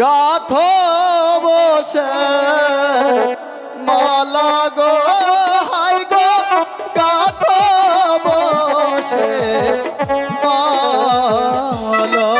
গাথ বসে মালা গো হাই গো গাথ বসে মালা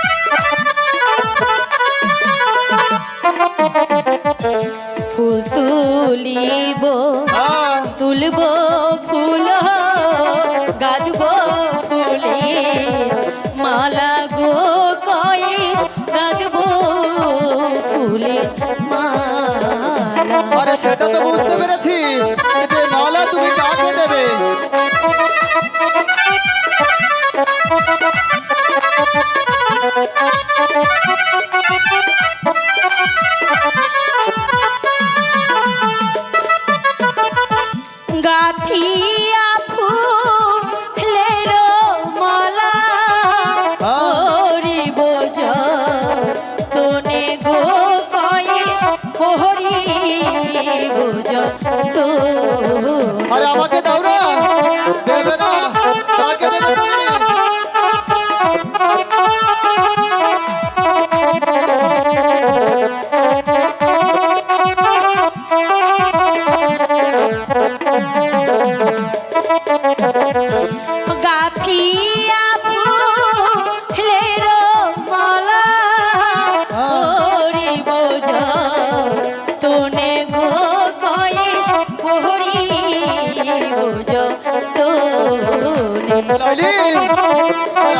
আছি এতে মালা তুমি কাকে দেবে Thank you.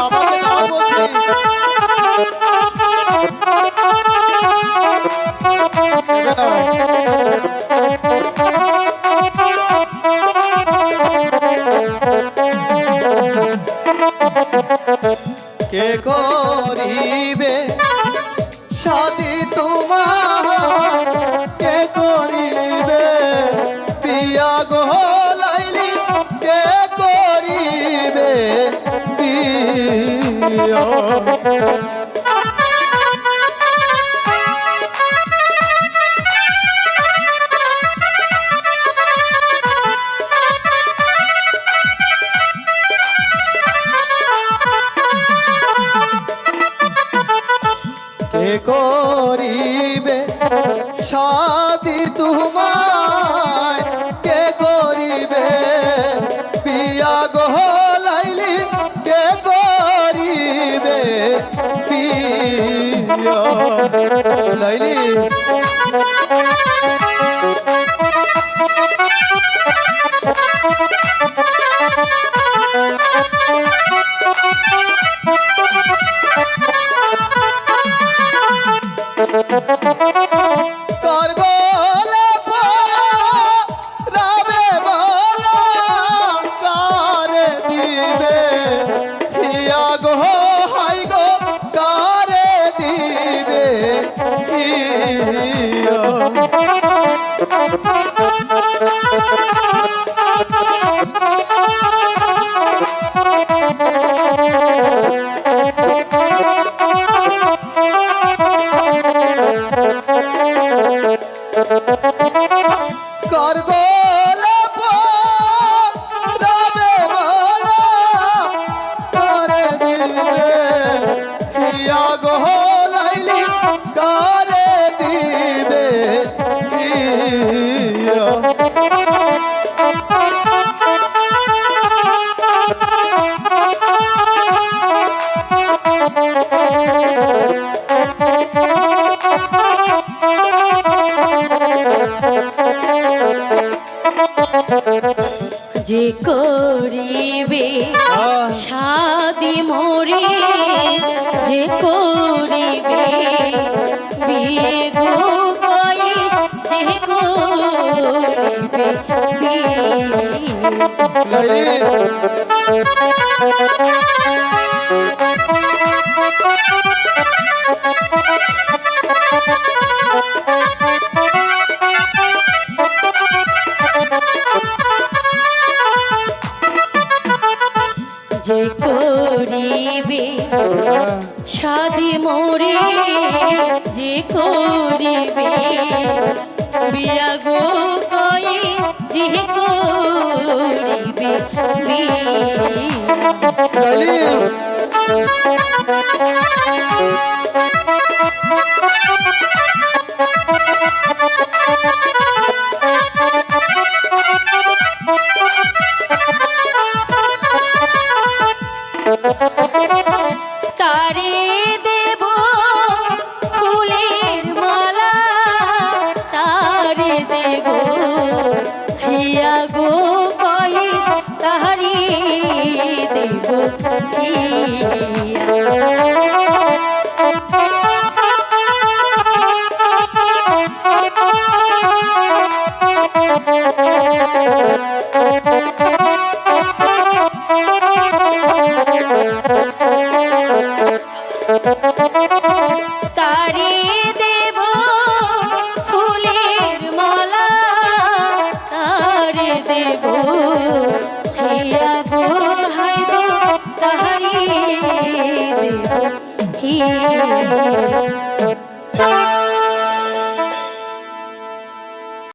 আমাকে না বলছিস শাদি কে করিবে? বিয়া গহলাইলি কে করিবে? বিয়া লাইলি। শাদি মরি যে করিবে বিয়ে গো বয়স যে করিবে বিয়ে। শাদি মরে যে করিবে? বিয়া গো কই যে করিবে? বিয়া